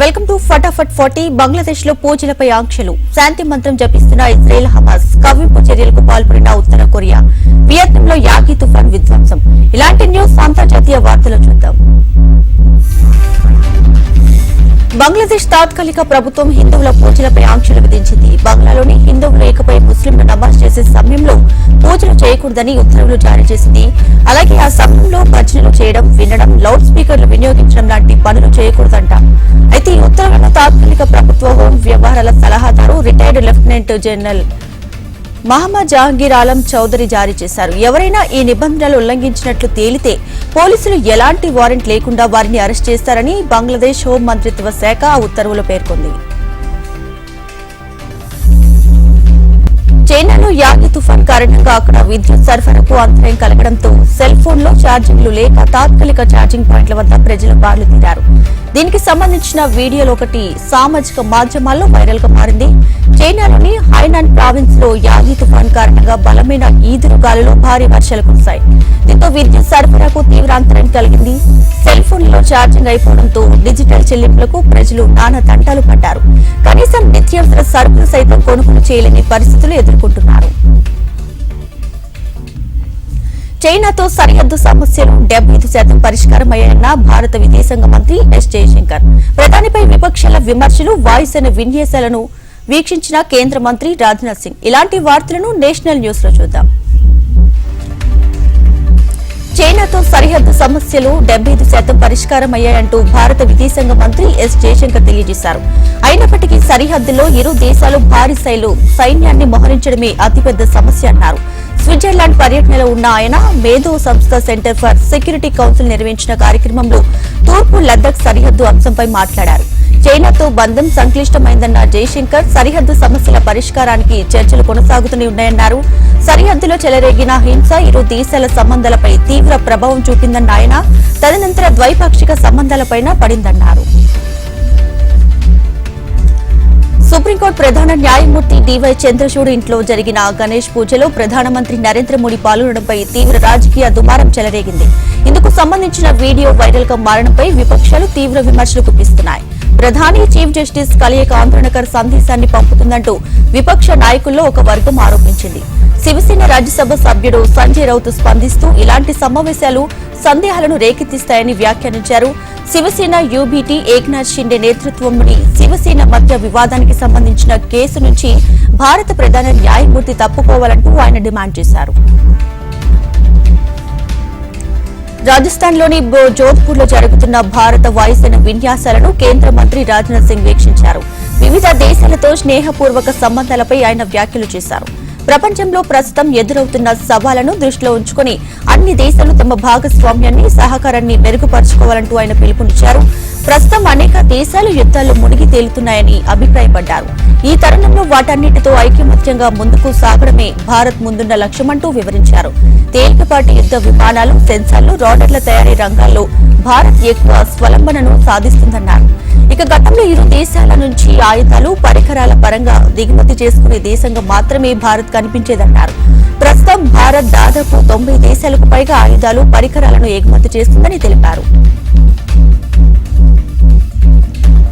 Welcome to Fatafat forty. బంగ్లాదేశ్లో పూజలపై ఆంక్షలు. శాంతి మంత్రం జపిస్తున్న ఇజ్రాయెల్ హమాస్. కవ్వింపు చర్యలకు పాల్పడిన ఉత్తర కొరియా. వియత్నాం లో యాగి తుఫాన్ విధ్వంసం. ఇలాంటి న్యూస్ అంతర్జాతీయ వార్తలు చూద్దాం. బంగ్లాదేశ్ తాత్కాలిక ప్రభుత్వం హిందువుల పూజలపై ఆంక్షలు విధించింది. బంగ్లాలోని హిందువులు ఏకపై ముస్లింలు నమాజ్ చేసే సమయంలో పూజలు చేయకూడదని ఉత్తర్వులు జారీ చేసింది. అలాగే ఆ సమయంలో భజనలు చేయడం వినడం లౌడ్ స్పీకర్లు వినియోగించడం లాంటి పనులు చేయకూడదంట. అయితే ఈ ఉత్తర్వులను తాత్కాలిక ప్రభుత్వ హోం వ్యవహారాల సలహాదారు retired lieutenant general Mohammad Jahangir Alam Chowdhury జారీ చేశారు. ఎవరైనా ఈ నిబంధనలు ఉల్లంఘించినట్లు తేలితే పోలీసులు ఎలాంటి వారెంట్ లేకుండా వారిని అరెస్ట్ చేస్తారని బంగ్లాదేశ్ హోం మంత్రిత్వ శాఖ ఆ ఉత్తర్వులో పేర్కొంది. చైనాలో యాగి తుఫాన్ కారణంగా అక్కడ విద్యుత్ సరఫరాకు అంతరాయం కలగడంతో సెల్ ఫోన్లో ఛార్జింగ్లు లేక తాత్కాలిక ఛార్జింగ్ పాయింట్ల వద్ద ప్రజలు బార్లు తీరారు. దీనికి సంబంధించిన వీడియోలు ఒకటి సామాజిక మాధ్యమాల్లో వైరల్గా మారింది. చైనాలోని హైనాన్ ప్రావిన్స్లో యాగి తుఫాన్ కారణంగా బలమైన ఈదురు గాలులు భారీ వర్షాలు కురిశాయి. దీంతో విద్యుత్ సరఫరాకు తీవ్ర అంతరం కలిగింది. సెల్ ఫోన్లలో ఛార్జింగ్ అయిపోవడంతో డిజిటల్ చెల్లింపులకు ప్రజలు నానా తంటాలు పడ్డారు. కనీసం నిత్యావసర సరుకులు సైతం కొనుగోలు చేయలేని పరిస్థితులు ఎదుర్కొంటున్నారు. చైనాతో సరిహద్దు సమస్యలు డెబ్బై ఐదు శాతం పరిష్కారమయ్యాయన్న భారత విదేశాంగ మంత్రి ఎస్ జయశంకర్. ప్రధానిపై విపక్షాల విమర్శలు వాయుసేన విన్యాసాలను వీక్షించిన కేంద్ర మంత్రి రాజ్నాథ్ సింగ్. ఇలాంటి వార్తలను నేషనల్ న్యూస్లో చూద్దాం. చైనాతో సరిహద్దు సమస్యలు డెబ్బై ఐదు శాతం పరిష్కారం అయ్యాయంటూ భారత విదేశాంగ మంత్రి ఎస్ జయశంకర్ తెలియజేశారు. అయినప్పటికీ సరిహద్దులో ఇరు దేశాలు భారీ స్థాయిలో సైన్యాన్ని మోహరించడమే అతిపెద్ద సమస్య అన్నారు. స్విట్జర్లాండ్ పర్యటనలో ఉన్న ఆయన మేధో సంస్థ సెంటర్ ఫర్ సెక్యూరిటీ కౌన్సిల్ నిర్వహించిన కార్యక్రమంలో తూర్పు లద్దాఖ్ సరిహద్దు అంశంపై మాట్లాడారు. చైనాతో బంధం సంక్లిష్టమైందన్న జయశంకర్ సరిహద్దు సమస్యల పరిష్కారానికి చర్చలు కొనసాగుతూనే ఉన్నాయన్నారు. సరిహద్దులో చెలరేగిన హింస ఇరు దేశాల సంబంధాలపై తీవ్ర ప్రభావం చూపిందన్న ఆయన తదనంతర ద్వైపాక్షిక సంబంధాలపైన పడిందన్నారు. సుప్రీంకోర్టు ప్రధాన న్యాయమూర్తి డివై చంద్రచూడ్ ఇంట్లో జరిగిన గణేష్ పూజలో ప్రధానమంత్రి నరేంద్ర మోడీ పాల్గొనడంపై తీవ్ర రాజకీయ దుమారం చెలరేగింది. ఇందుకు సంబంధించిన వీడియో వైరల్గా మారడంపై విపక్షాలు తీవ్ర విమర్శలు గుప్పిస్తున్నాయి. ప్రధాని చీఫ్ జస్టిస్ కలయిక ఆందోళనకర సందేశాన్ని పంపుతుందంటూ విపక్ష నాయకుల్లో ఒక వర్గం ఆరోపించింది. శివసేన రాజ్యసభ సభ్యుడు సంజయ్ రౌత్ స్పందిస్తూ ఇలాంటి సమావేశాలు సందేహాలను రేకెత్తిస్తాయని వ్యాఖ్యానించారు. శివసేన యూబీటీ ఏక్నాథ్ షిండే నేతృత్వంలోని శివసేన మధ్య వివాదానికి సంబంధించిన కేసు నుంచి భారత ప్రధాన న్యాయమూర్తి తప్పుకోవాలంటూ ఆయన డిమాండ్ చేశారు. రాజస్థాన్లోని జోధ్పూర్లో జరుగుతున్న భారత వాయుసేన విన్యాసాలను కేంద్ర మంత్రి రాజ్నాథ్ సింగ్ వీక్షించారు. వివిధ దేశాలతో స్నేహపూర్వక సంబంధాలపై ఆయన వ్యాఖ్యలు చేశారు. ప్రపంచంలో ప్రస్తుతం ఎదురవుతున్న సవాళ్ళను దృష్టిలో ఉంచుకుని అన్ని దేశాలు తమ భాగస్వామ్యాన్ని సహకారాన్ని మెరుగుపరుచుకోవాలంటూ ఆయన పిలుపునిచ్చారు. ప్రస్తుతం అనేక దేశాలు యుద్ధాలు మునిగి తేలుతున్నాయని అభిప్రాయపడ్డారు. ఈ తరుణంలో వాటన్నిటితో ఐకమత్యంగా ముందుకు సాగడమే భారత్ ముందున్న లక్ష్యమంటూ వివరించారు. తేలికపాటి యుద్ధ విమానాలు సెన్సార్లు రాడర్ల తయారీ రంగాల్లో భారత్ ఎక్కువ స్వలంబనను సాధిస్తుందన్నారు. ఇక గతంలో ఇరు దేశాల నుంచి ఆయుధాలు పరికరాల పరంగా దిగుమతి చేసుకునే దేశంగా మాత్రమే భారత్ కనిపించేదన్నారు. ప్రస్తుతం భారత్ దాదాపు తొంభై దేశాలకు పైగా ఆయుధాలు పరికరాలను ఎగుమతి చేస్తుందని తెలిపారు.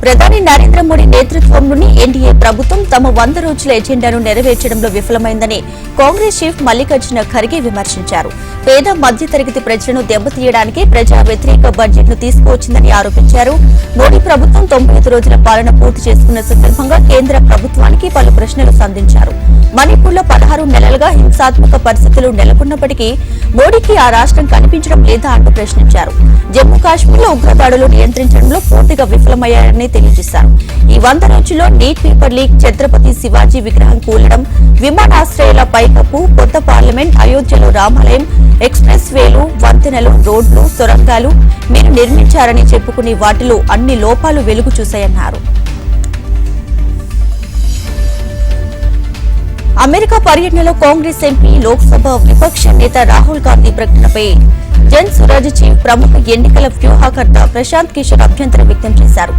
ప్రధాని నరేంద్ర మోడీ నేతృత్వంలోని ఎన్డీఏ ప్రభుత్వం తమ వంద రోజుల ఎజెండాను నెరవేర్చడంలో విఫలమైందని కాంగ్రెస్ చీఫ్ మల్లికార్జున ఖర్గే విమర్శించారు. పేద మధ్యతరగతి ప్రజలను దెబ్బతీయడానికి ప్రజా వ్యతిరేక బడ్జెట్ను తీసుకువచ్చిందని ఆరోపించారు. మోడీ ప్రభుత్వం తొంభై రోజుల పాలన పూర్తి చేసుకున్న సందర్భంగా కేంద్ర ప్రభుత్వానికి పలు ప్రశ్నలు సంధించారు. మణిపూర్లో పదహారు నెలలుగా హింసాత్మక పరిస్థితులు నెలకొన్నప్పటికీ మోడీకి ఆ రాష్ట్రం కనిపించడం లేదా అంటూ ప్రశ్నించారు. జమ్మూ కాశ్మీర్లో ఉగ్రదాడులు నియంత్రించడంలో పూర్తిగా విఫలమయ్యారని తెలియజేశారు. ఈ వంద రోజుల్లో NEET paper leak Chhatrapati Shivaji విగ్రహం కూలడం విమానాశ్రయాల పైకప్పు కొత్త పార్లమెంట్ అయోధ్యలో రామాలయం ఎక్స్ప్రెస్ వేలు వంతెనలు రోడ్లు సొరంగాలు మీరు నిర్మించారని చెప్పుకునే వాటిలో అన్ని లోపాలు వెలుగు చూశాయన్నారు. అమెరికా పర్యటనలో కాంగ్రెస్ ఎంపీ లోక్సభ విపక్ష నేత రాహుల్ గాంధీ ప్రకటనపై జన్ స్వరాజ్ చీఫ్ ప్రముఖ ఎన్నికల వ్యూహకర్త ప్రశాంత్ కిషోర్ అభ్యంతరం వ్యక్తం చేశారు.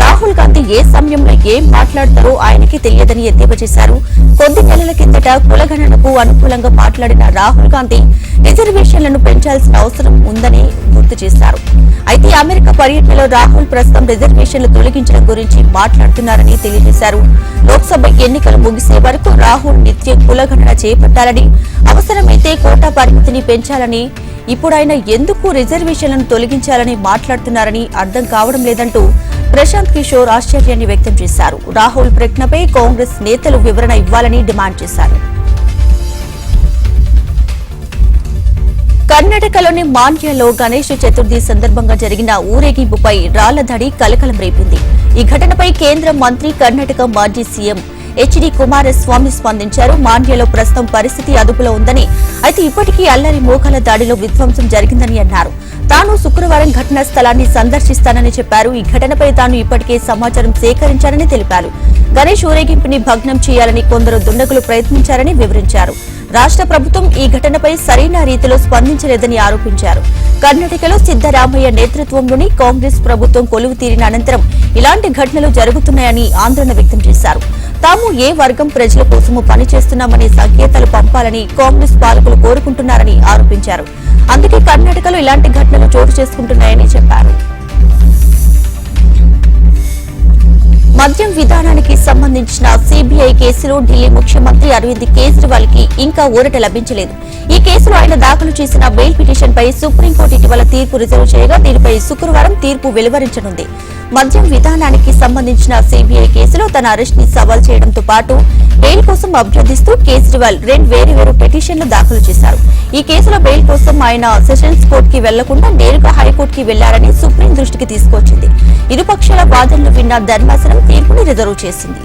రాహుల్ గాంధీ ఏ సమయంలో ఏం మాట్లాడతారో ఆయనకి తెలియదని ఎద్దేవా చేశారు. కొద్ది నెలల కిందట కులగణనకు అనుకూలంగా మాట్లాడిన రాహుల్ గాంధీ రిజర్వేషన్లను పెంచాల్సిన అవసరం ఉందని గుర్తు చేశారు. అయితే అమెరికా పర్యటనలో రాహుల్ ప్రస్తుతం రిజర్వేషన్లు తొలగించడం గురించి మాట్లాడుతున్నారని తెలియజేశారు. లోక్సభ ఎన్నికలు ముగిసే వరకు రాహుల్ నిత్య కులగణన చేపట్టాలని అవసరమైతే కోటా పరిమితిని పెంచాలని ఇప్పుడాయన ఎందుకు రిజర్వేషన్లను తొలగించాలని మాట్లాడుతున్నారని అర్థం కావడం లేదంటూ ప్రశాంత్ కిషోర్ ఆశ్చర్యాన్ని వ్యక్తం చేశారు. రాహుల్ ప్రజ్ఞపై కాంగ్రెస్ నేతలు వివరణ ఇవ్వాలని డిమాండ్ చేశారు. కర్ణాటకలోని మాండ్యలో గణేష్ చతుర్థి సందర్భంగా జరిగిన ఊరేగింపుపై రాళ్ళ దాడి కలకలం రేపింది. ఈ ఘటనపై కేంద్ర మంత్రి కర్ణాటక మాజీ సీఎం హెచ్డి కుమారస్వామి స్పందించారు. మాండ్యలో ప్రస్తుతం పరిస్థితి అదుపులో ఉందని అయితే ఇప్పటికీ అల్లరి మోకాల దాడిలో విధ్వంసం జరిగిందని అన్నారు. తాను శుక్రవారం ఘటనా స్థలాన్ని సందర్శిస్తానని చెప్పారు. ఈ ఘటనపై తాను ఇప్పటికే సమాచారం సేకరించారని తెలిపారు. గణేష్ ఊరేగింపుని భగ్నం చేయాలని కొందరు దుండగులు ప్రయత్నించారని వివరించారు. రాష్ట్ర ప్రభుత్వం ఈ ఘటనపై సరైన రీతిలో స్పందించలేదని ఆరోపించారు. కర్ణాటకలో సిద్దరామయ్య నేతృత్వంలోని కాంగ్రెస్ ప్రభుత్వం కొలువు తీరిన అనంతరం ఇలాంటి ఘటనలు జరుగుతున్నాయని ఆందోళన వ్యక్తం చేశారు. తాము ఏ వర్గం ప్రజల కోసము పనిచేస్తున్నామనే సంకేతాలు పంపాలని కాంగ్రెస్ పాలకులు కోరుకుంటున్నారని ఆరోపించారు. అందుకే కర్ణాటకలో ఇలాంటి ఘటనలు చోటు చేసుకుంటున్నాయని చెప్పారు. మద్యం విధానానికి సంబంధించిన సిబిఐ కేసులో ఢిల్లీ ముఖ్యమంత్రి అరవింద్ కేజ్రీవాల్కి ఇంకా ఊరట లభించలేదు. ఈ కేసులో ఆయన దాఖలు చేసిన బెయిల్ పిటిషన్ పై సుప్రీంకోర్టు ఇటీవల తీర్పు రిజర్వ్ చేయగా దీనిపై శుక్రవారం తీర్పు వెలువరించనుంది. మద్యం విధానానికి సంబంధించిన సిబిఐ కేసులో తన అరెస్ట్ని సవాల్ చేయడంతో పాటు బెయిల్ కోసం అభ్యర్థిస్తూ కేజ్రీవాల్ రెండు వేరు పిటిషన్లు దాఖలు చేశారు. ఈ కేసులో బెయిల్ కోసం ఆయన సెషన్స్ కోర్టుకి వెళ్ళకుండా నేరుగా హైకోర్టుకి వెళ్ళారని సుప్రీం దృష్టికి తీసుకొచ్చింది. ఇరుపక్షాల వాదనలు విన్న ధర్మాసనం తీర్పుని రిజర్వ్ చేసింది.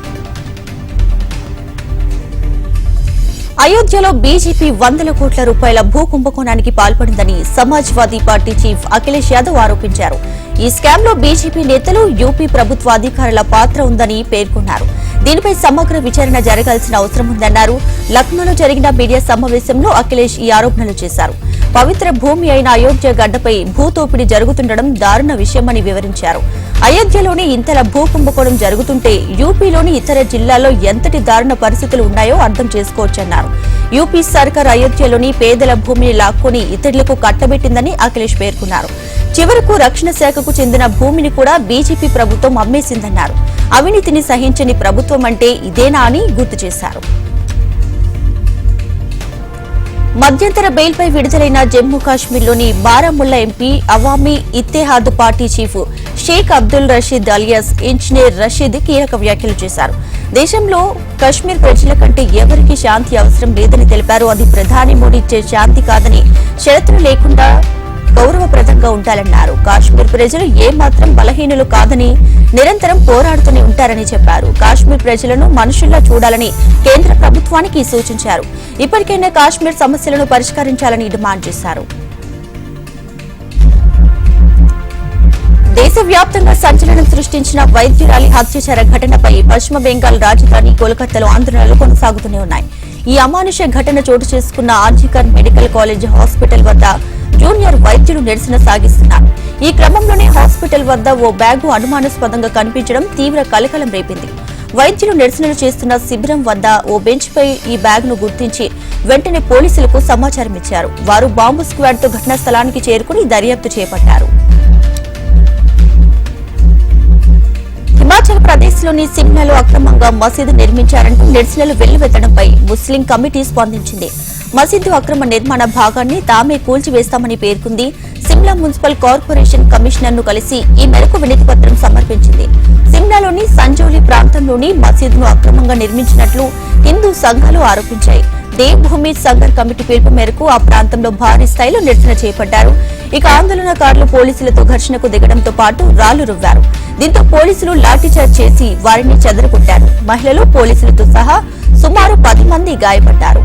అయోధ్యలో బీజేపీ వందల కోట్ల రూపాయల భూ కుంభకోణానికి పాల్పడిందని సమాజ్వాదీ పార్టీ చీఫ్ అఖిలేష్ యాదవ్ ఆరోపించారు. ఈ స్కామ్లో బీజేపీ నేతలు యూపీ ప్రభుత్వ అధికారుల పాత్ర ఉందని పేర్కొన్నారు. దీనిపై సమగ్ర విచారణ జరగాల్సిన అవసరం ఉందన్నారు. లక్నోలో జరిగిన మీడియా సమావేశంలో అఖిలేష్ ఈ ఆరోపణలు చేశారు. పవిత్ర భూమి అయిన అయోధ్య గడ్డపై భూతోపిడి జరుగుతుండడం దారుణ విషయమని వివరించారు. అయోధ్యలోని ఇంతల భూ కుంభకోణం జరుగుతుంటే యూపీలోని ఇతర జిల్లాల్లో ఎంతటి దారుణ పరిస్థితులు ఉన్నాయో అర్థం చేసుకోవచ్చన్నారు. యూపీ సర్కార్ అయోధ్యలోని పేదల భూమిని లాక్కొని ఇతరులకు కట్టబెట్టిందని అఖిలేష్ పేర్కొన్నారు. చివరకు రక్షణ శాఖకు చెందిన భూమిని కూడా బీజేపీ ప్రభుత్వం అమ్మేసిందన్నారు. అవినీతిని సహించని ప్రభుత్వం అంటే ఇదేనా అని గుర్తు చేశారు. మధ్యంతర బెయిల్పై విడుదలైన జమ్మూ కాశ్మీర్లోని Baramulla MP Awami Ittehad party chief Sheikh Abdul Rashid alias engineer Rashid కీలక వ్యాఖ్యలు చేశారు. దేశంలో కశ్మీర్ ప్రజల కంటే ఎవరికి శాంతి అవసరం లేదని తెలిపారు. అది ప్రధాని మోడీ ఇచ్చే శాంతి కాదని షరతులు లేకుండా గౌరవప్రదంగా ఉండాలన్నారు. కాశ్మీర్ ప్రజలు ఏమాత్రం బలహీనులు కాదని నిరంతరం పోరాడుతూనే ఉంటారని చెప్పారు. కాశ్మీర్ ప్రజలను మనుషుల్లా చూడాలని కేంద్ర ప్రభుత్వానికి సూచించారు. ఇప్పటికైనా కాశ్మీర్ సమస్యలను పరిష్కరించాలని డిమాండ్ చేశారు. దేశవ్యాప్తంగా సంచలనం సృష్టించిన వైద్యురాలి హత్యాచార ఘటనపై పశ్చిమ బెంగాల్ రాజధాని కోల్కతాలో ఆందోళనలు కొనసాగుతూనే ఉన్నాయి. ఈ అమానుష ఘటన చోటు చేసుకున్న ఆర్జికర్ మెడికల్ కాలేజ్ హాస్పిటల్ వద్ద జూనియర్ వైద్యులు నిరసన సాగిస్తున్నారు. ఈ క్రమంలోనే హాస్పిటల్ వద్ద ఓ బ్యాగు అనుమానాస్పదంగా కనిపించడం తీవ్ర కలకలం రేపింది. వైద్యులు నిరసనలు చేస్తున్న శిబిరం వద్ద ఓ బెంచ్ పై ఈ బ్యాగ్ను గుర్తించి వెంటనే పోలీసులకు సమాచారం ఇచ్చారు వారు బాంబు స్క్వాడ్తో ఘటనా స్థలానికి చేరుకుని దర్యాప్తు చేపట్టారు. హిమాచల్ ప్రదేశ్లోని సిమ్లాలో అక్రమంగా మసీదు నిర్మించారంటూ నిరసనలు వెల్లువెత్తడంపై ముస్లిం కమిటీ స్పందించింది. మసీదు అక్రమ నిర్మాణ భాగాన్ని తామే కూల్చివేస్తామని పేర్కొంది సిమ్లా మున్సిపల్ కార్పొరేషన్ కమిషనర్ను కలిసి ఈ మేరకు వినతి పత్రం సమర్పించింది. సిమ్లాలోని సంజౌలి ప్రాంతంలోని మసీదును అక్రమంగా నిర్మించినట్లు హిందూ సంఘాలు ఆరోపించాయి. దేవ్భూమి సంఘర్ కమిటీ పిలుపు మేరకు ఆ ప్రాంతంలో భారీ స్థాయిలో నిరసన చేపట్టారు. ఇక ఆందోళనకారులు పోలీసులతో ఘర్షణకు దిగడంతో పాటు రాళ్ళు రువ్వారు. దీంతో పోలీసులు లాఠీచార్జ్ చేసి వారిని చెదరగొట్టారు. మహిళలు పోలీసులతో సహా సుమారు పది మంది గాయపడ్డారు.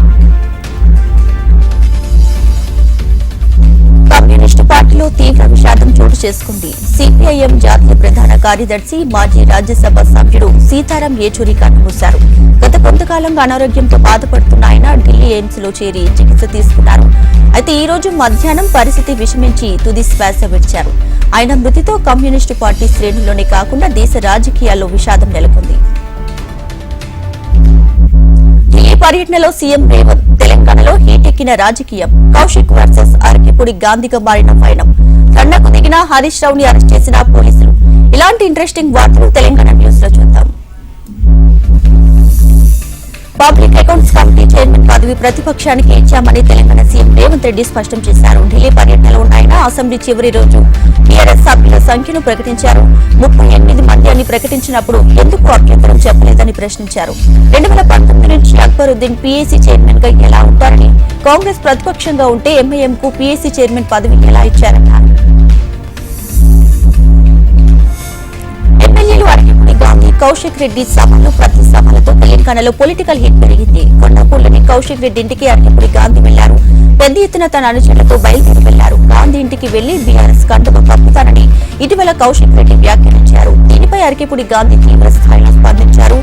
కమ్యూనిస్టు పార్టీలో తీవ్ర విషాదం చోటు చేసుకుంది. సిపిఐఎం జాతీయ ప్రధాన కార్యదర్శి మాజీ రాజ్యసభ సభ్యుడు సీతారాం ఏచూరి కన్నుమూశారు. గత కొంతకాలంగా అనారోగ్యంతో బాధపడుతున్న ఆయన ఢిల్లీ ఎయిమ్స్లో చేరి చికిత్స తీసుకున్నారు. అయితే ఈ రోజు మధ్యాహ్నం పరిస్థితి విషమించి తుది శ్వాస విడిచారు. ఆయన మృతితో కమ్యూనిస్టు పార్టీ శ్రేణుల్లోనే కాకుండా దేశ రాజకీయాల్లో విషాదం నెలకొంది. ఢిల్లీ పర్యటనలో సీఎం రేవంత్ తెలంగాణలో హీటెక్కిన రాజకీయం. కౌశిక్ వర్సెస్ అరకిపూడి గాంధీగా మారిన పయనం. తండకు దిగిన హరీష్ రావుని అరెస్ట్ చేసిన పోలీసులు. ఇలాంటి ఇంట్రెస్టింగ్ వార్తలు తెలంగాణ న్యూస్లో చూద్దాం. పబ్లిక్ అకౌంట్స్ కమిటీ చైర్మన్ పదవి ప్రతిపక్షానికి ఇచ్చామని తెలంగాణ సీఎం రేవంత్ రెడ్డి స్పష్టం చేశారు. ఢిల్లీ పర్యటనలో ఉన్న ఆయన అసెంబ్లీ చివరి రోజు టీఆర్ఎస్ సభ్యుల సంఖ్యను ప్రకటించారు. ముప్పై ఎనిమిది మంది అని ప్రకటించినప్పుడు ఎందుకు అభ్యంతరం చెప్పలేదని ప్రశ్నించారు. రెండు వేల పంతొమ్మిది నుంచి అక్బరుద్దీన్ పీఏసీ చైర్మన్గా ఎలా ఉంటారని కాంగ్రెస్ ప్రతిపక్షంగా ఉంటే ఎంఐఎం కు పీఏసీ చైర్మన్ పదవి ఎలా ఇచ్చారన్నారు. ఎమ్మెల్యేలు గాంధీ కౌశిక్ రెడ్డి సభలు ప్రతి సభలతో తెలంగాణలో పొలిటికల్ హిట్ పెరిగింది. కొండపూలని కౌశిక్ రెడ్డి ఇంటికి అరటిపూడి గాంధీ వెళ్ళారు పెద్ద ఎత్తున తన అనుచరులతో బయలుదేరి వెళ్ళారు గాంధీ ఇంటికి వెళ్ళి బీఆర్ఎస్ కండువ పంపుతానని ఇటీవల కౌశిక్ రెడ్డి వ్యాఖ్యానించారు. దీనిపై అరటిపూడి గాంధీ తీవ్ర స్థాయిలో స్పందించారు.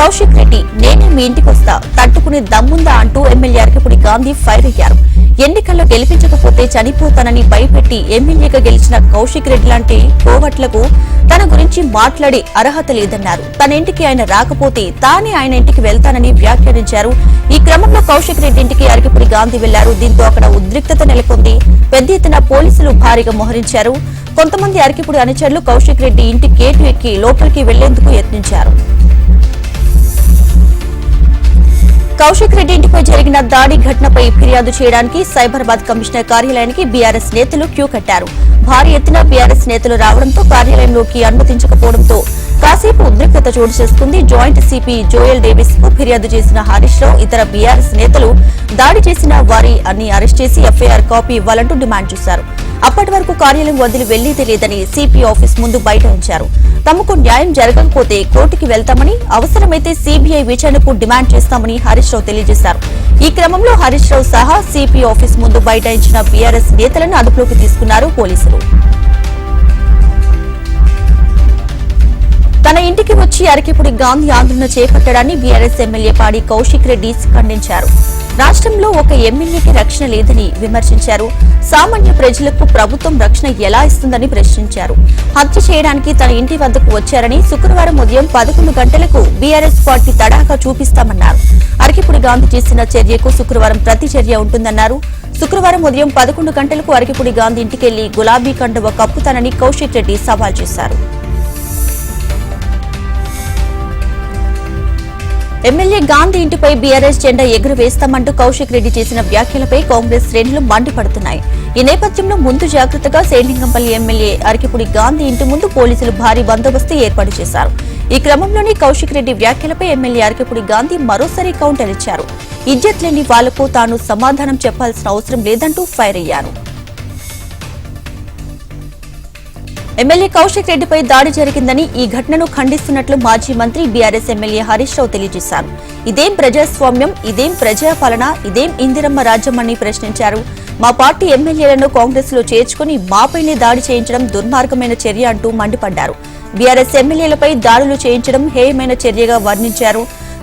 కౌశిక్ రెడ్డి నేనే మీ ఇంటికి వస్తా తట్టుకునే దమ్ముందా? అంటూ ఎమ్మెల్యే అరకపుడి గాంధీ ఫైర్ అయ్యారు. ఎన్నికల్లో గెలిపించకపోతే చనిపోతానని భయపెట్టి ఎమ్మెల్యేగా గెలిచిన కౌశిక్ రెడ్డి లాంటి కోవట్లకు తన గురించి మాట్లాడే అర్హత లేదన్నారు. తన ఇంటికి ఆయన రాకపోతే తానే ఆయన ఇంటికి వెళ్తానని వ్యాఖ్యానించారు. ఈ క్రమంలో కౌశిక్ రెడ్డి ఇంటికి అరకిపురి గాంధీ వెళ్ళారు. దీంతో అక్కడ ఉద్రిక్తత నెలకొంది. పెద్ద ఎత్తున పోలీసులు భారీగా మోహరించారు. కొంతమంది అరకిపుడి అనుచరులు కౌశిక్ రెడ్డి ఇంటి గేటు ఎక్కి లోపలికి వెళ్ళేందుకు యత్నించారు. కౌశిక్ రెడ్డి ఇంటిపై జరిగిన దాడి ఘటనపై ఫిర్యాదు చేయడానికి సైబరాబాద్ కమిషనర్ కార్యాలయానికి బీఆర్ఎస్ నేతలు క్యూ కట్టారు. భారీ ఎత్తున బీఆర్ఎస్ నేతలు రావడంతో కార్యాలయంలోకి అనుమతించకపోవడంతో కాసేపు ఉద్రిక్తత చోటు చేసుకుంది. జాయింట్ సిపి జోయల్ డేవిస్కు ఫిర్యాదు చేసిన హరీష్ రావు ఇతర బీఆర్ఎస్ నేతలు దాడి చేసిన వారి అన్ని అరెస్ట్ చేసి ఎఫ్ఐఆర్ కాపీ ఇవ్వాలంటూ డిమాండ్ చేశారు. అప్పటి వరకు కార్యాలయం వదిలి వెళ్ళేదే లేదని సిపి ఆఫీస్ ముందు బయట ఉంచారు. తమకు న్యాయం జరగకపోతే కోర్టుకి వెళ్తామని అవసరమైతే సిబిఐ విచారణకు డిమాండ్ చేస్తామని హరీష్ రావు తెలియజేశారు. ఈ క్రమంలో హరీష్ రావు సహా సిపి ఆఫీస్ ముందు బైఠాయించిన బీఆర్ఎస్ నేతలను అదుపులోకి తీసుకున్నారు పోలీసులు. తన ఇంటికి వచ్చి అరకిపుడి గాంధీ ఆందోళన చేపట్టడాన్ని బీఆర్ఎస్ ఎమ్మెల్యే పాడి కౌశిక్ రెడ్డి ఖండించారు. రాష్ట్రంలో ఒక ఎమ్మెల్యేకి రక్షణ లేదని విమర్శించారు. సామాన్య ప్రజలకు ప్రభుత్వం రక్షణ ఎలా ఇస్తుందని ప్రశ్నించారు. హత్య చేయడానికి తన ఇంటి వద్దకు వచ్చారని శుక్రవారం ఉదయం పదకొండు గంటలకు బీఆర్ఎస్ పార్టీ తడాఖా చూపిస్తామన్నారు. అరకిపుడి గాంధీ చేసిన చర్యకు శుక్రవారం ప్రతి చర్య ఉంటుందన్నారు. శుక్రవారం ఉదయం పదకొండు గంటలకు అరకిపుడి గాంధీ ఇంటికెళ్ళి గులాబీ కండువ కప్పుతానని కౌశిక్ రెడ్డి సవాల్ చేశారు. ఎమ్మెల్యే గాంధీ ఇంటిపై బీఆర్ఎస్ జెండా ఎగురవేస్తామంటూ కౌశిక్ రెడ్డి చేసిన వ్యాఖ్యలపై కాంగ్రెస్ శ్రేణులు మండిపడుతున్నాయి. ఈ నేపథ్యంలో ముందు జాగ్రత్తగా సేలింగంపల్లి ఎమ్మెల్యే అరకిపుడి గాంధీ ఇంటి ముందు పోలీసులు భారీ బందోబస్తు ఏర్పాటు చేశారు. ఈ క్రమంలోనే కౌశిక్ రెడ్డి వ్యాఖ్యలపై ఎమ్మెల్యే అరకిపుడి గాంధీ మరోసారి కౌంటర్ ఇచ్చారు. ఇజ్జత్ లేని వాళ్ళకు తాను సమాధానం చెప్పాల్సిన అవసరం లేదంటూ ఫైర్ అయ్యారు. ఎమ్మెల్యే కౌశిక్ రెడ్డిపై దాడి జరిగిందని ఈ ఘటనను ఖండిస్తున్నట్లు మాజీ మంత్రి బీఆర్ఎస్ ఎమ్మెల్యే హరీష్ రావు తెలియజేశారు. ఇదేం ప్రజాస్వామ్యం ఇదేం ప్రజాపాలన ఇదేం ఇందిరమ్మ రాజ్యమని ప్రశ్నించారు. మా పార్టీ ఎమ్మెల్యేలను కాంగ్రెస్లో చేర్చుకుని మాపైనే దాడి చేయించడం దుర్మార్గమైన చర్య అంటూ మండిపడ్డారు. బీఆర్ఎస్ ఎమ్మెల్యేలపై దాడులు చేయించడం హేయమైన చర్యగా వర్ణించారు.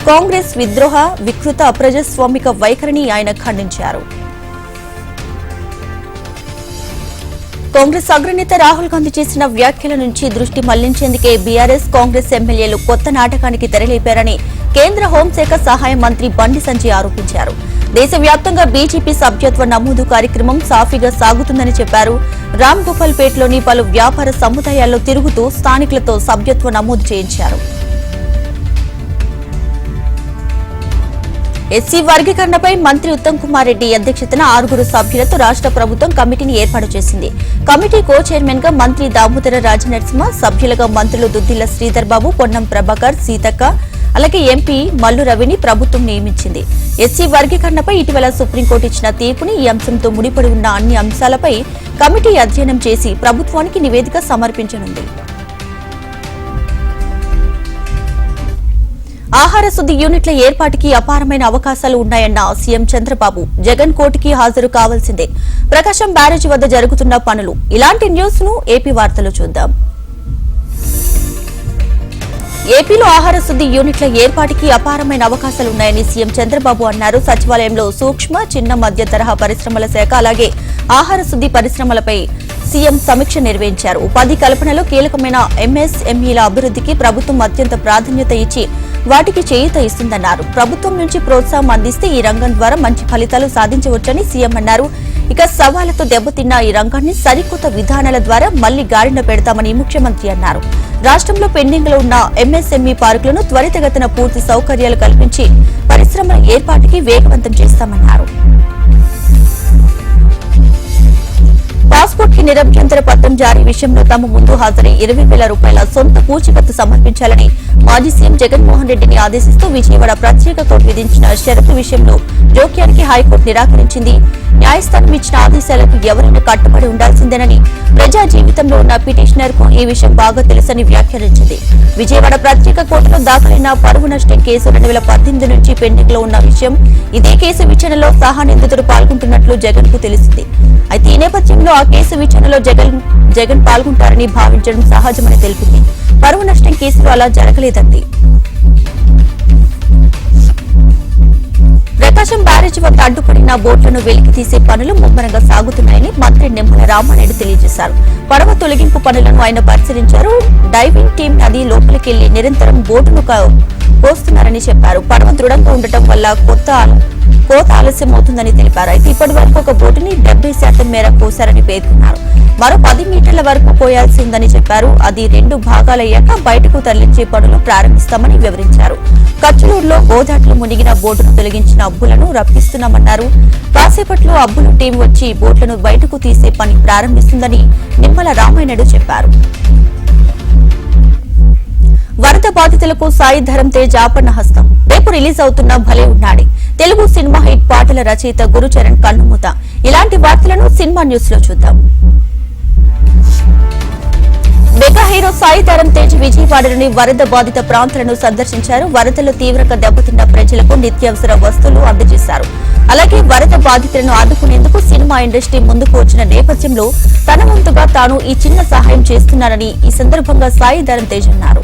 కాంగ్రెస్ విద్రోహ వికృత అప్రజాస్వామిక వైఖరిని ఆయన ఖండించారు. కాంగ్రెస్ అగ్రనేత రాహుల్ గాంధీ చేసిన వ్యాఖ్యల నుంచి దృష్టి మళ్ళించేందుకే బీఆర్ఎస్ కాంగ్రెస్ ఎమ్మెల్యేలు కొత్త నాటకానికి తెరలేపారని కేంద్ర హోంశాఖ సహాయ మంత్రి బండి సంజయ్ ఆరోపించారు. దేశవ్యాప్తంగా బీజేపీ సభ్యత్వ నమోదు కార్యక్రమం సాఫీగా సాగుతుందని చెప్పారు. రామ్ గోపాల్ పేటలోని పలు వ్యాపార సముదాయాల్లో తిరుగుతూ స్థానికులతో సభ్యత్వ నమోదు చేయించారు. ఎస్సీ వర్గీకరణపై మంత్రి ఉత్తమ్ కుమార్ రెడ్డి అధ్యక్షతన ఆరుగురు సభ్యులతో రాష్ట్ర ప్రభుత్వం కమిటీని ఏర్పాటు చేసింది. కమిటీ కో చైర్మన్గా మంత్రి దామోదర రాజనరసింహ సభ్యులుగా మంత్రులు దుద్దిల్ల శ్రీధర్ బాబు పొన్నం ప్రభాకర్ సీతక్క అలాగే ఎంపీ మల్లు రవిని ప్రభుత్వం నియమించింది. ఎస్సీ వర్గీకరణపై ఇటీవల సుప్రీంకోర్టు ఇచ్చిన తీర్పుని ఈ అంశంతో ముడిపడి ఉన్న అన్ని అంశాలపై కమిటీ అధ్యయనం చేసి ప్రభుత్వానికి నివేదిక సమర్పించనుంది. ఆహార శుద్ధి యూనిట్ల ఏర్పాటుకి అపారమైన అవకాశాలు ఉన్నాయన్న సీఎం చంద్రబాబు జగన్ కోర్టుకి హాజరు కావాల్సిందే. ప్రకాశం బ్యారేజ్ వద్ద జరుగుతున్న పనులు. ఇలాంటి న్యూస్ను ఏపీ వార్తలు చూద్దాం. ఏపీలో ఆహార శుద్ధి యూనిట్ల ఏర్పాటుకి అపారమైన అవకాశాలున్నాయని సీఎం చంద్రబాబు అన్నారు. సచివాలయంలో సూక్ష్మ చిన్న మధ్య తరహా పరిశ్రమల శాఖ అలాగే ఆహార శుద్ధి పరిశ్రమలపై సీఎం సమీక్ష నిర్వహించారు. ఉపాధి కల్పనలో కీలకమైన ఎంఎస్ఎంఈల అభివృద్ధికి ప్రభుత్వం అత్యంత ప్రాధాన్యత ఇచ్చి వాటికి చేయూత ఇస్తుందన్నారు. ప్రభుత్వం నుంచి ప్రోత్సాహం అందిస్తే ఈ రంగం ద్వారా మంచి ఫలితాలు సాధించవచ్చని సీఎం అన్నారు. ఇక సవాళ్ళతో దెబ్బతిన్న ఈ రంగాన్ని సరికొత్త విధానాల ద్వారా మళ్ళీ గాడిన పెడతామని ముఖ్యమంత్రి అన్నారు. రాష్ట్రంలో పెండింగ్లో ఉన్న ఎంఎస్ఎంఈ పార్కులను త్వరితగతిన పూర్తి సౌకర్యాలు కల్పించి పరిశ్రమల ఏర్పాటుకి వేగవంతం చేస్తామన్నారు. పాస్పోర్ట్కి నిరభ్యంతర పత్రం జారీ విషయంలో తమ ముందు హాజరై ఇరవై వేల రూపాయల సొంత పూచికత్తు సమర్పించాలని మాజీ సీఎం జగన్మోహన్ రెడ్డిని ఆదేశిస్తూ విజయవాడ ప్రత్యేక కోర్టు విధించిన షరతు విషయంలో జోక్యానికి హైకోర్టు నిరాకరించింది. న్యాయస్థానం ఇచ్చిన ఆదేశాలకు ఎవరైనా కట్టుబడి ఉండాల్సిందేనని ప్రజా జీవితంలో ఉన్న పిటిషనర్కు ఈ విషయం బాగా తెలుసని వ్యాఖ్యానించింది. విజయవాడ ప్రత్యేక కోర్టులో దాఖలైన పరువు నష్టం కేసు రెండు వేల పద్దెనిమిది నుంచి పెండింగ్లో ఉన్న విషయం ఇదే కేసు విచారణలో సహా నిందితుడు పాల్గొంటున్నట్లు జగన్కు తెలిసింది. అయితే ఈ నేపథ్యంలో ఆ కేసు విచారణలో జగన్ జగన్ పాల్గొంటారని భావించడం సహజమని తెలిపింది. పరువు నష్టం కేసులో అలా జరగలేదంది. ప్రకాశం బ్యారేజ్ వద్ద అడ్డుపడిన బోట్లను వెలికి తీసే పనులు ముమ్మరంగా సాగుతున్నాయని మంత్రి నిమ్మల రామారెడ్డి తెలియజేశారు. పడవ తొలగింపు పనులను ఆయన పరిశీలించారు. డైవింగ్ టీం నది లోపలికెళ్ళి నిరంతరం బోటును కోస్తున్నారని చెప్పారు. పడవ దృఢంగా ఉండటం వల్ల కొత్త కోత ఆలస్యం అవుతుందని తెలిపారు. అయితే ఇప్పటి వరకు ఒక బోటుని డెబ్బై శాతం మేర కోశారని పేర్కొన్నారు. మరో పది మీటర్ల వరకు పోయాల్సి ఉందని చెప్పారు. అది రెండు భాగాలయ్యాక బయటకు తరలించే పనులు ప్రారంభిస్తామని వివరించారు. కచ్చలూరులో గోదాట్లు మునిగిన బోటును తొలగించిన అబ్బులను రప్పిస్తున్నామన్నారు. కాసేపట్లో అబ్బులు టీం వచ్చి బోట్లను బయటకు తీసే పని ప్రారంభిస్తుందని నిమ్మల రామాయణుడు చెప్పారు. వరద బాధితులకు సాయి ధరం తేజ్ ఆపన్న హస్తం. రేపు రిలీజ్ అవుతున్న భలే ఉన్నాడే. తెలుగు సినిమా హిట్ పాటల రచయిత గురుచరణ్ కన్నుమూత. ఇలాంటి వార్తలను సినిమా న్యూస్లో చూద్దాం. మెగా హీరో సాయి ధరమ్ తేజ్ విజయవాడలోని వరద బాధిత ప్రాంతాలను సందర్శించారు. వరదలో తీవ్రంగా దెబ్బతిన్న ప్రజలకు నిత్యావసర వస్తువులు అందజేశారు. అలాగే వరద బాధితులను ఆదుకునేందుకు సినిమా ఇండస్ట్రీ ముందుకు వచ్చిన నేపథ్యంలో తన వంతుగా తాను ఈ చిన్న సహాయం చేస్తున్నానని ఈ సందర్భంగా సాయి ధరం తేజ్ అన్నారు.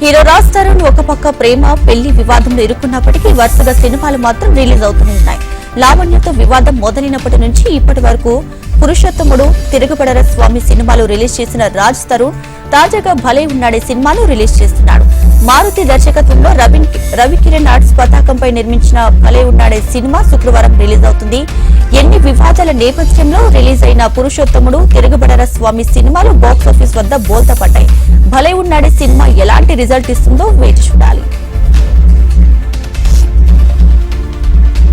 హీరో రాజ్ తరుణ్ ఒక పక్క ప్రేమ పెళ్ళి వివాదంలో ఇరుక్కున్నప్పటికీ వరుసగా సినిమాలు మాత్రం రిలీజ్ అవుతున్నాయి లావణ్యతో వివాదం మొదలైనప్పటి నుంచి ఇప్పటి వరకు పురుషోత్తముడు తిరుగుబడర స్వామి సినిమాలు రిలీజ్ చేసిన రాజ్ తరుణ్ తాజాగా భలే ఉన్నాడే సినిమాను రిలీజ్ చేస్తున్నాడు. మారుతి దర్శకత్వంలో రవి రవికిరణ్ ఆర్ట్స్ పతాకంపై నిర్మించిన భలే ఉన్నాడే సినిమా శుక్రవారం రిలీజ్ అవుతుంది. ఎన్ని వివాదాల నేపథ్యంలో రిలీజ్ అయిన పురుషోత్తముడు తిరుగుబడర స్వామి సినిమాలు బాక్సాఫీస్ వద్ద బోల్తా పడ్డాయి భలే ఉన్నాడే సినిమా ఎలాంటి రిజల్ట్ ఇస్తుందో వేచి చూడాలి.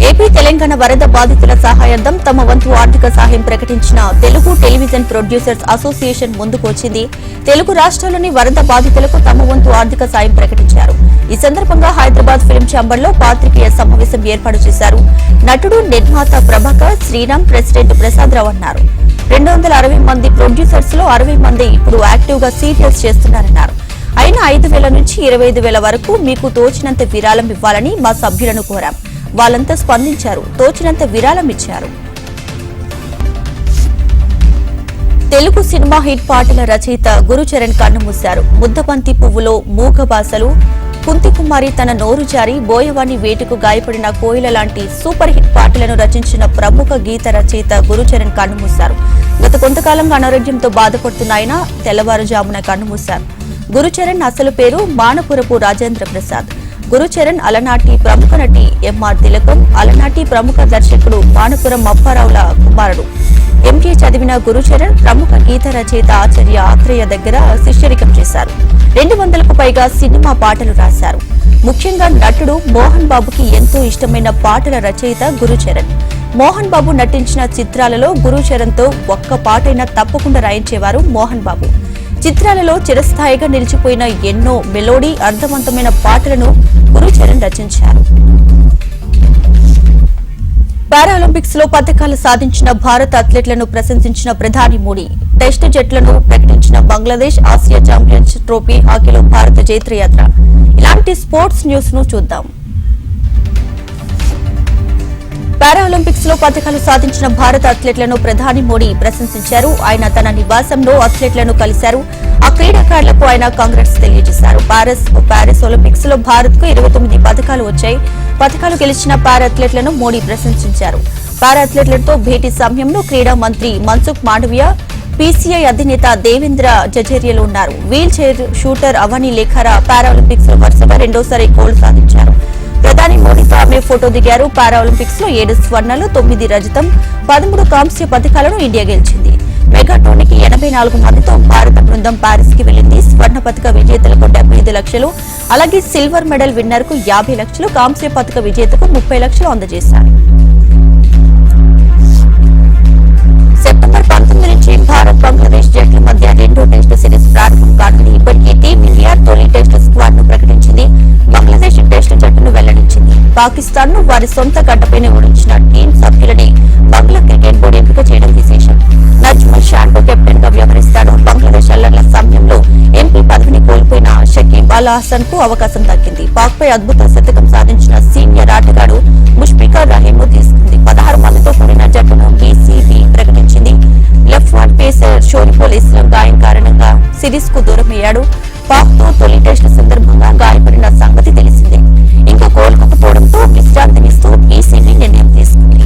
ఏపీ తెలంగాణ వరద బాధితుల సహాయార్థం తమ వంతు ఆర్థిక సహాయం ప్రకటించిన తెలుగు టెలివిజన్ ప్రొడ్యూసర్స్ అసోసియేషన్ ముందుకొచ్చింది తెలుగు రాష్ట్రాల్లోని వరద బాధితులకు తమ వంతు ఆర్థిక సాయం ప్రకటించారు. ఈ సందర్భంగా హైదరాబాద్ ఫిల్మ్ ఛాంబర్లో పాత్రికేయ సమావేశం ఏర్పాటు చేశారు. నటుడు నిర్మాత ప్రభాకర్ శ్రీరామ్ ప్రెసిడెంట్ ప్రసాద్ రావు అన్నారు. రెండు వందల అరవై మంది ప్రొడ్యూసర్స్లో అరవై మంది ఇప్పుడు యాక్టివ్గా సీరియల్స్ చేస్తున్నారన్నారు. అయినా ఐదు వేల నుంచి ఇరవై ఐదు వేల వరకు మీకు తోచినంత విరాళం ఇవ్వాలని మా సభ్యులను కోరాం. వాళ్ళంతా స్పందించారు తోచినంత విరాళం ఇచ్చారు తెలుగు సినిమా హిట్ పాటల రచయిత గురుచరణ్ కన్నుమూశారు. ముద్దబంతి పువ్వులో మూగ భాషలు కుంతికుమారి తన నోరు జారి బోయవాణి వేటుకు గాయపడిన కోయిల లాంటి సూపర్ హిట్ పాటలను రచించిన ప్రముఖ గీత రచయిత గురుచరణ్ కన్నుమూశారు. గత కొంతకాలంగా అనారోగ్యంతో బాధపడుతున్న ఆయన తెల్లవారుజామున కన్నుమూశారు. గురుచరణ్ అసలు పేరు మానపురపు రాజేంద్ర ప్రసాద్ గురుచరణ్ అలనాటి ప్రముఖ నటి ఎంఆర్ తిలకం అలనాటి ప్రముఖ దర్శకుడు మానపురం అప్పారావుల కుమారుడు. ఎంకే చదివిన గురుచరణ్ ప్రముఖ గీత రచయిత ఆచార్య ఆత్రేయ దగ్గర శిష్యరికం చేశారు. రెండు వందలకు పైగా సినిమా పాటలు రాశారు. ముఖ్యంగా నటుడు మోహన్ బాబుకి ఎంతో ఇష్టమైన పాటల రచయిత గురుచరణ్. మోహన్ బాబు నటించిన చిత్రాలలో గురుచరణ్తో ఒక్క పాటైనా తప్పకుండా రాయించేవారు మోహన్ బాబు. చిత్రాలలో చిరస్థాయిగా నిలిచిపోయిన ఎన్నో మెలోడీ అర్థవంతమైన పాటలను గురుచరణ్ రచించారు. పారాలింపిక్స్లో పథకాలు సాధించిన భారత అథ్లెట్లను ప్రశంసించిన ప్రధాని మోడీ టెస్ట్ జట్లను ప్రకటించిన బంగ్లాదేశ్ ఆసియా ఛాంపియన్స్ ట్రోఫీ హాకీలో భారత జైత్రయాత్ర. ఇలాంటి స్పోర్ట్స్ న్యూస్ను చూద్దాం. పారాలింపిక్స్లో పథకాలు సాధించిన భారత అథ్లెట్లను ప్రధాని మోడీ ప్రశంసించారు. ఆయన తన నివాసంలో అథ్లెట్లను కలిశారు. ఆ క్రీడాకారులకు ఆయన కాంగ్రెస్ తెలియజేశారు. పారిస్ పారిస్ ఒలింపిక్స్లో భారత్కు ఇరవై తొమ్మిది పథకాలు వచ్చాయి. పథకాలు గెలిచిన పారా అథ్లెట్లను మోడీ ప్రశంసించారు. పారా అథ్లెట్లతో భేటీ సమయంలో క్రీడా మంత్రి మన్సుఖ్ మాండవియా పీసీఐ అధినేత దేవేంద్ర జజేరియలు ఉన్నారు. Wheelchair shooter Avani Lekhara పారాలింపిక్స్లో వరుసగా రెండోసారి గోల్డ్ సాధించారు. ప్రధాని మోడీతో ఆమె ఫోటో దిగారు. పారాలింపిక్స్లో ఏడు స్వర్ణాలు తొమ్మిది రజతం పదమూడు కాంస్య పథకాలను ఇండియా గెలిచింది. మెగాటోనికి ఎనభై నాలుగు మందితో భారత బృందం పారిస్కి వెళ్ళింది స్వర్ణ పథక విజేతలకు డెబ్బై ఐదు లక్షలు అలాగే సిల్వర్ మెడల్ విన్నర్కు యాభై లక్షలు కాంస్య పథక విజేతకు ముప్పై లక్షలు అందజేశారు. సెప్టెంబర్ పంతొమ్మిది నుంచి భారత్ బంగ్లాదేశ్ జట్ల మధ్య రెండో టెస్టు సిరీస్ ప్రారంభం కానుంది ఇప్పటికే టీమిండియా తొలి టెస్టు స్క్వాడ్ను ప్రకటించింది బంగ్లాదేశ్ టెస్టు జట్టును వెల్లడించింది పాకిస్తాన్ను వారి సొంత గడ్డపైన ఓడించిన టీం సభ్యులని బంగ్లా క్రికెట్ బోర్డు ఎంపిక చేయడం విశేషం. నజ్మల్ షాన్కు కెప్టెన్గా వ్యవహరిస్తాడు బంగ్లాదేశ్ అల్లర్ల సమయంలో ఎంపీ పదవిని కోల్పోయిన షకీబ్ అల్ హసన్కు అవకాశం దక్కింది. పాక్ పై అద్భుత శతకం సాధించిన సీనియర్ ఆటగాడు ముష్ఫికా రహీమ్ తీసుకుంది. పదహారు మందితో కూడిన జట్టును బీసీ కు పాక్తో తొలి టెస్ట్ సందర్భంగా గాయపడిన సంగతి తెలిసిందే. ఇంకా కోలుకోకపోవడంతో విశ్రాంతినిస్తూ బీసీబీ నిర్ణయం తీసుకుంది.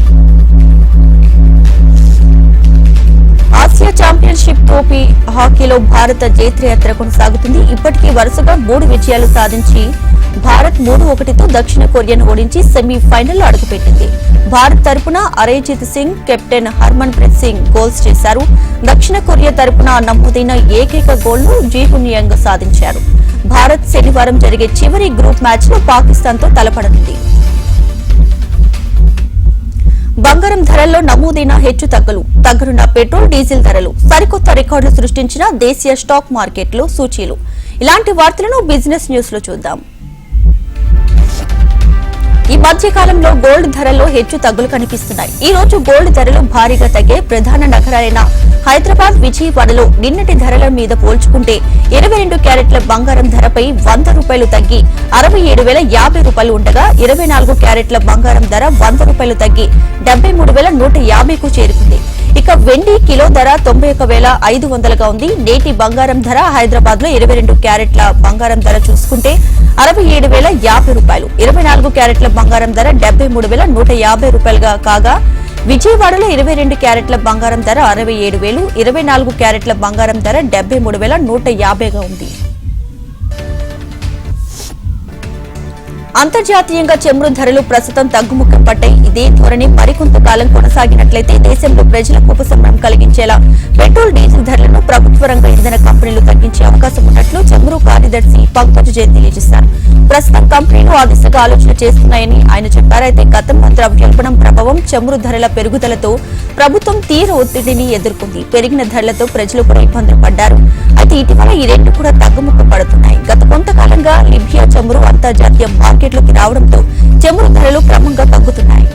ఆసియా ఛాంపియన్షిప్ ట్రోఫీ హాకీలో భారత జైత్రయాత్ర కొనసాగుతుంది. ఇప్పటికీ వరుసగా మూడు విజయాలు సాధించి భారత్ మూడు ఒకటితో దక్షిణ కొరియాను ఓడించి సెమీఫైనల్లో అడుగుపెట్టింది. భారత్ తరపున Araijeet Singh captain Harmanpreet Singh goals చేశారు. దక్షిణ కొరియా తరపున నమోదైన ఏకైక గోల్ను జీహున్ యంగ్ సాధించారు. భారత్ శనివారం జరిగే చివరి గ్రూప్ మ్యాచ్లో పాకిస్తాన్తో తలపడనుంది. బంగారం ధరల్లో నమోదైన హెచ్చు తగ్గులు తగ్గనున్న పెట్రోల్ డీజిల్ ధరలు సరికొత్త రికార్డులు సృష్టించిన దేశీయ స్టాక్ మార్కెట్లు సూచీలు. ఇలాంటి వార్తలను బిజినెస్ న్యూస్లో చూద్దాం. ఈ మధ్య కాలంలో గోల్డ్ ధరల్లో హెచ్చు తగ్గులు కనిపిస్తున్నాయి. ఈ రోజు గోల్డ్ ధరలు భారీగా తగ్గే ప్రధాన నగరాలైన హైదరాబాద్ విజయవాడలో నిన్నటి ధరల మీద పోల్చుకుంటే ఇరవై రెండు క్యారెట్ల బంగారం ధరపై వంద రూపాయలు తగ్గి అరవై ఏడు వేల యాభై రూపాయలు ఉండగా ఇరవై నాలుగు క్యారెట్ల బంగారం ధర వంద రూపాయలు తగ్గి డెబ్బై మూడు వేల నూట యాభైకు చేరుకుంది. ఇక వెండి కిలో ధర తొంభై ఒక వేల ఐదు వందలుగా ఉంది. నేటి బంగారం ధర హైదరాబాద్లో ఇరవై రెండు క్యారెట్ల బంగారం ధర చూసుకుంటే అరవై ఏడు వేల యాభై రూపాయలు. ఇరవై నాలుగు క్యారెట్ల బంగారం ధర డెబ్బై మూడు వేల నూట యాభై రూపాయలుగా కాగా విజయవాడలో ఇరవై రెండు క్యారెట్ల బంగారం ధర అరవై ఏడు వేలు ఇరవై నాలుగు క్యారెట్ల బంగారం ధర డెబ్బై మూడు వేల నూట యాభైగా ఉంది. అంతర్జాతీయంగా చమురు ధరలు ప్రస్తుతం తగ్గుముఖం పట్టాయి ఇదే ధోరణి మరికొంతకాలం కొనసాగినట్లయితే దేశంలో ప్రజలకు ఉపశమనం కలిగించేలా పెట్రోల్ డీజిల్ ధరలను ప్రభుత్వ రంగ ఇంధన కంపెనీలు తగ్గించే అవకాశం ఉన్నట్లు చమురు కార్యదర్శి పంకజ్ జైన్ తెలియజేశారు. ప్రస్తుతం కంపెనీలు ఆ దిశగా ఆలోచన చేస్తున్నాయని ఆయన చెప్పారైతే గతంలో ద్రవ్యోల్బణం ప్రభావం చమురు ధరల పెరుగుదలతో ప్రభుత్వం తీవ్ర ఒత్తిడిని ఎదుర్కొంది. పెరిగిన ధరలతో ప్రజలు కూడా ఇబ్బందులు పడ్డారు. అయితే ఇటీవల ఈ రెండు కూడా తగ్గుముఖం పడుతున్నాయి. గత కొంతకాలంగా లిబియా చమురు అంతర్జాతీయ మార్కెట్ మార్కెట్లోకి రావడంతో చమురు ధరలు క్రమంగా తగ్గుతున్నాయి.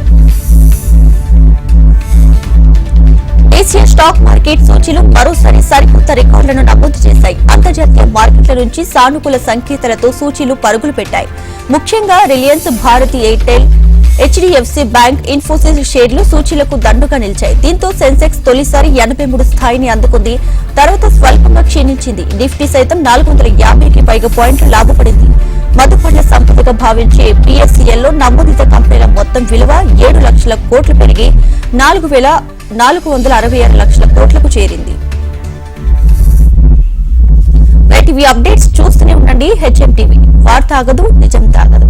ఏషియా స్టాక్ మార్కెట్ సూచీలు మరోసారి సరికొత్త రికార్డులను నమోదు చేశాయి. అంతర్జాతీయ మార్కెట్ల నుంచి సానుకూల సంకేతాలతో సూచీలు పరుగులు పెట్టాయి. ముఖ్యంగా Reliance Bharti Airtel HDFC bank Infosys షేర్లు సూచీలకు దండుగా నిలిచాయి. దీంతో సెన్సెక్స్ తొలిసారి ఎనభై మూడు స్థాయిని అందుకుంది. తర్వాత స్వల్పంగా క్షీణించింది. నిఫ్టీ సైతం నాలుగు వందల యాభైకి పైగా పాయింట్లు లాభపడింది. మదుపండ్ల సంపదగా భావించే పిఎస్సిఎల్లో నమోదిత కంపెనీల మొత్తం విలువ ఏడు లక్షల కోట్లు పెరిగి నాలుగు వేల నాలుగు వందల అరవై ఆరు లక్షల కోట్లకు చేరింది. ఇవి అప్డేట్స్ చూస్తూనే ఉండండి. హెచ్ఎం టీవీ వార్త ఆగదు నిజం తాగదు.